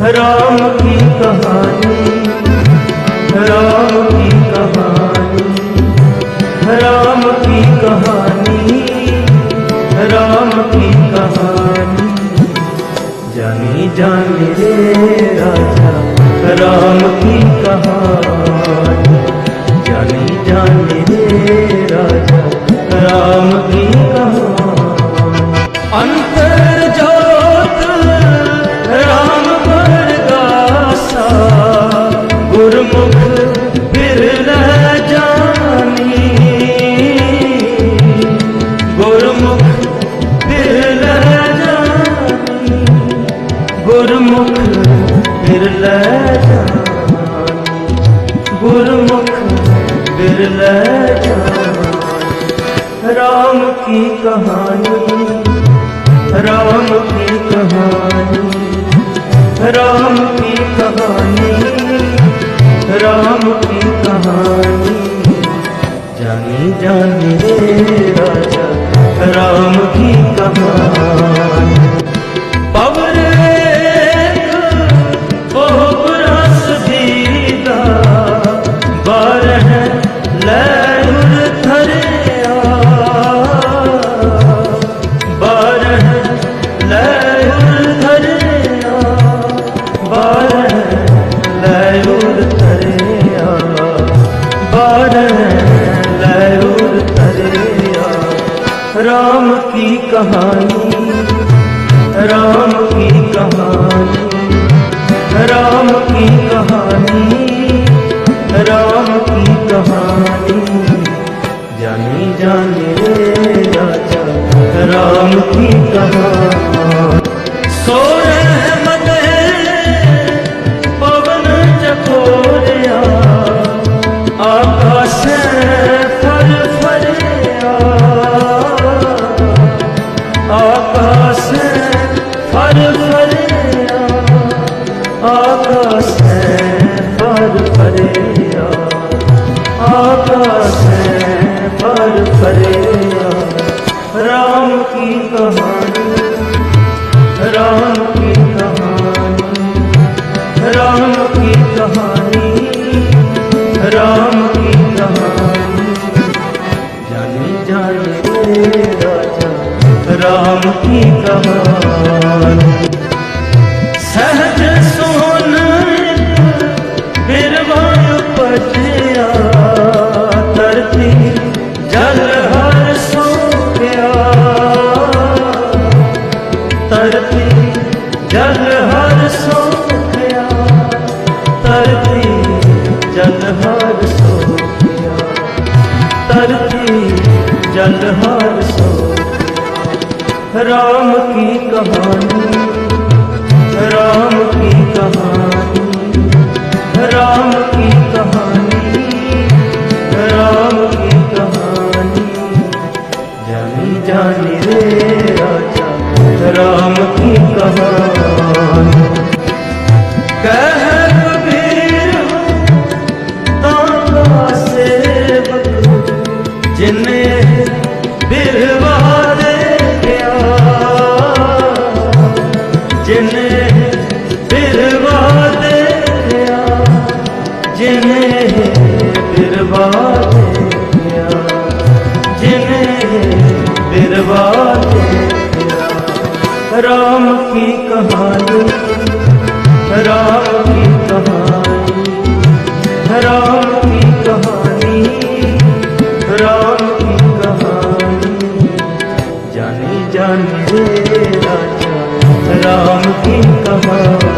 राम की कहानी, राम की कहानी, राम की कहानी, राम की कहानी। जानी जान राजा, राम की कहानी। ਗੁਰਮੁਖ ਬਿਰਲੇ ਜਾਨੀ। ਗੁਰਮੁਖ ਬਿਰਲੇ ਜਾਨੀ। ਰਾਮ ਕੀ ਕਹਾਣੀ? ਰਾਮ ਕੀ ਕਹਾਣੀ? ਰਾਮ ਕੀ ਕਹਾਣੀ? ਰਾਮ ਕੀ राम की कहानी, राम की कहानी, राम की कहानी, राम की कहानी। जानी जाने राजा, राम की कहानी। आकाश फर फरिया। आकाश फर फरिया। राम की कहानी, राम की कहानी, राम की कहानी, राम की कहानी। जानी जानी राजा, राम की कहानी। ਧਰਤੀ ਜਗ ਹਰ ਸੋਖਿਆ। ਧਰਤੀ ਜਗ ਹਰ ਸੋਖਿਆ। ਧਰਤੀ ਜਗ ਹਰ ਸੋਖਿਆ। ਰਾਮ ਕੀ ਕਹਾਣੀ, ਰਾਮ ਕੀ ਕਹਾਣੀ। ਰਾਮ ਕਮਾਨ ਕਹਿ ਕਬੀਰ ਜਿਨੇ ਬਿਰਵਾ ਦੇ ਗਿਆ ਜਿਨੇ ਬਿਰਵਾ ਦੇ ਗਿਆ ਜਿਨੇ ਬਿਰਵਾ राम की कहानी, राम की कहानी, राम की कहानी, राम की कहानी। जानी जानी राजा, राम की कहानी।